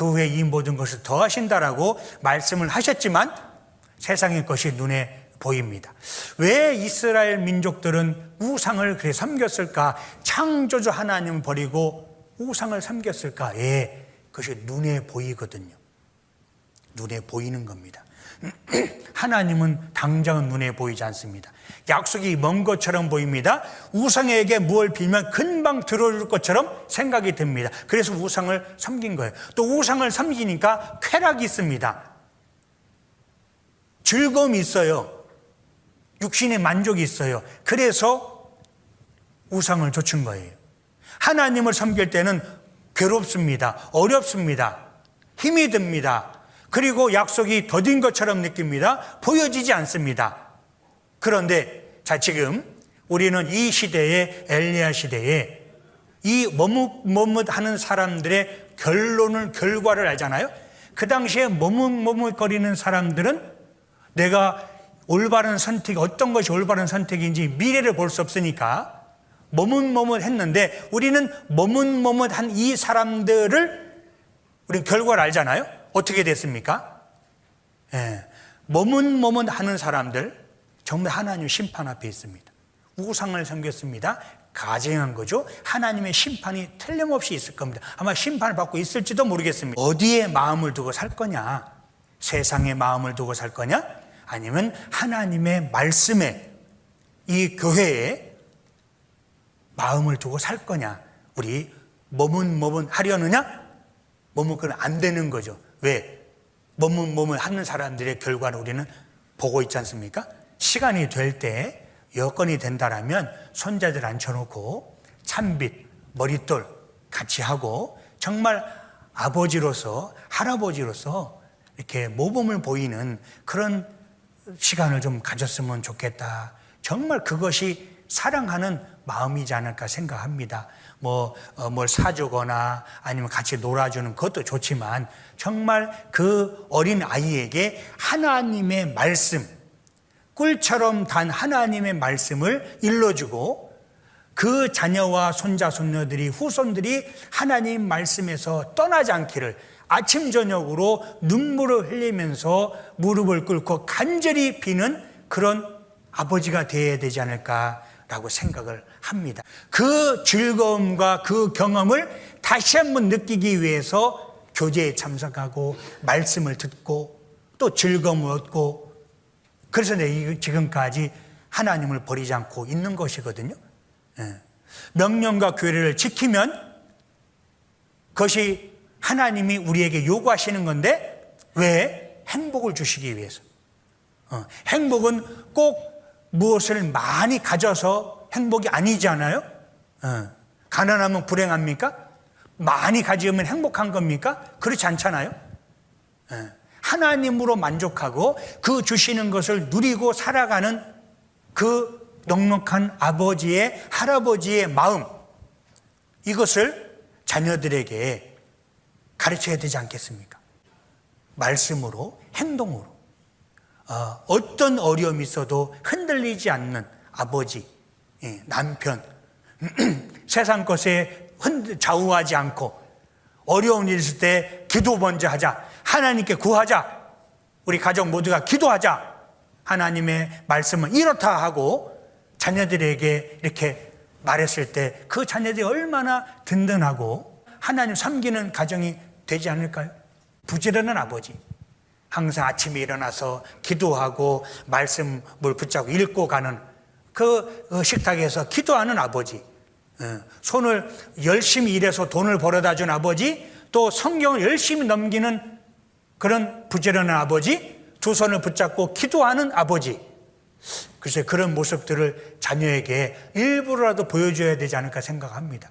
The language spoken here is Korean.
그 후에 이 모든 것을 더하신다라고 말씀을 하셨지만 세상의 것이 눈에 보입니다. 왜 이스라엘 민족들은 우상을 그래 섬겼을까? 창조주 하나님을 버리고 우상을 섬겼을까? 예, 그것이 눈에 보이거든요. 눈에 보이는 겁니다. 하나님은 당장은 눈에 보이지 않습니다. 약속이 먼 것처럼 보입니다. 우상에게 무엇을 빌면 금방 들어줄 것처럼 생각이 듭니다. 그래서 우상을 섬긴 거예요. 또 우상을 섬기니까 쾌락이 있습니다. 즐거움이 있어요. 육신의 만족이 있어요. 그래서 우상을 좇은 거예요. 하나님을 섬길 때는 괴롭습니다. 어렵습니다. 힘이 듭니다. 그리고 약속이 더딘 것처럼 느낍니다. 보여지지 않습니다. 그런데 자 지금 우리는 이 시대에 엘리야 시대에 이 머뭇머뭇하는 사람들의 결론을 결과를 알잖아요. 그 당시에 머뭇머뭇거리는 사람들은 내가 올바른 선택 어떤 것이 올바른 선택인지 미래를 볼 수 없으니까 머뭇머뭇했는데 우리는 머뭇머뭇한 이 사람들을 우리 결과를 알잖아요. 어떻게 됐습니까? 예, 머뭇머뭇 하는 사람들 정말 하나님 심판 앞에 있습니다. 우상을 섬겼습니다. 가증한 거죠. 하나님의 심판이 틀림없이 있을 겁니다. 아마 심판을 받고 있을지도 모르겠습니다. 어디에 마음을 두고 살 거냐? 세상에 마음을 두고 살 거냐? 아니면 하나님의 말씀에 이 교회에 마음을 두고 살 거냐? 우리 머뭇머뭇 하려느냐? 머뭇거리면 안 되는 거죠. 왜? 머뭇머뭇 하는 사람들의 결과를 우리는 보고 있지 않습니까? 시간이 될 때 여건이 된다라면 손자들 앉혀놓고 찬빛, 머릿돌 같이 하고 정말 아버지로서 할아버지로서 이렇게 모범을 보이는 그런 시간을 좀 가졌으면 좋겠다. 정말 그것이 사랑하는 마음이지 않을까 생각합니다. 뭐, 어, 뭘 사주거나 아니면 같이 놀아주는 것도 좋지만 정말 그 어린 아이에게 하나님의 말씀, 꿀처럼 단 하나님의 말씀을 일러주고 그 자녀와 손자, 손녀들이, 후손들이 하나님 말씀에서 떠나지 않기를 아침, 저녁으로 눈물을 흘리면서 무릎을 꿇고 간절히 비는 그런 아버지가 되어야 되지 않을까 라고 생각을 합니다. 그 즐거움과 그 경험을 다시 한번 느끼기 위해서 교제에 참석하고 말씀을 듣고 또 즐거움을 얻고 그래서 내 지금까지 하나님을 버리지 않고 있는 것이거든요. 예. 명령과 규례를 지키면 그것이 하나님이 우리에게 요구하시는 건데 왜 행복을 주시기 위해서? 어, 행복은 꼭 무엇을 많이 가져서 행복이 아니잖아요. 어, 가난하면 불행합니까? 많이 가지면 행복한 겁니까? 그렇지 않잖아요. 어, 하나님으로 만족하고 그 주시는 것을 누리고 살아가는 그 넉넉한 아버지의 할아버지의 마음 이것을 자녀들에게 가르쳐야 되지 않겠습니까? 말씀으로 행동으로 어, 어떤 어려움이 있어도 흔들리지 않는 아버지, 예, 남편, 세상 것에 좌우하지 않고 어려운 일 있을 때 기도 먼저 하자. 하나님께 구하자. 우리 가족 모두가 기도하자. 하나님의 말씀은 이렇다 하고 자녀들에게 이렇게 말했을 때 그 자녀들이 얼마나 든든하고 하나님 섬기는 가정이 되지 않을까요? 부지런한 아버지. 항상 아침에 일어나서 기도하고 말씀을 붙잡고 읽고 가는 그 식탁에서 기도하는 아버지. 어, 손을 열심히 일해서 돈을 벌어다 준 아버지, 또 성경을 열심히 넘기는 그런 부지런한 아버지, 두 손을 붙잡고 기도하는 아버지. 글쎄 그런 모습들을 자녀에게 일부러라도 보여줘야 되지 않을까 생각합니다.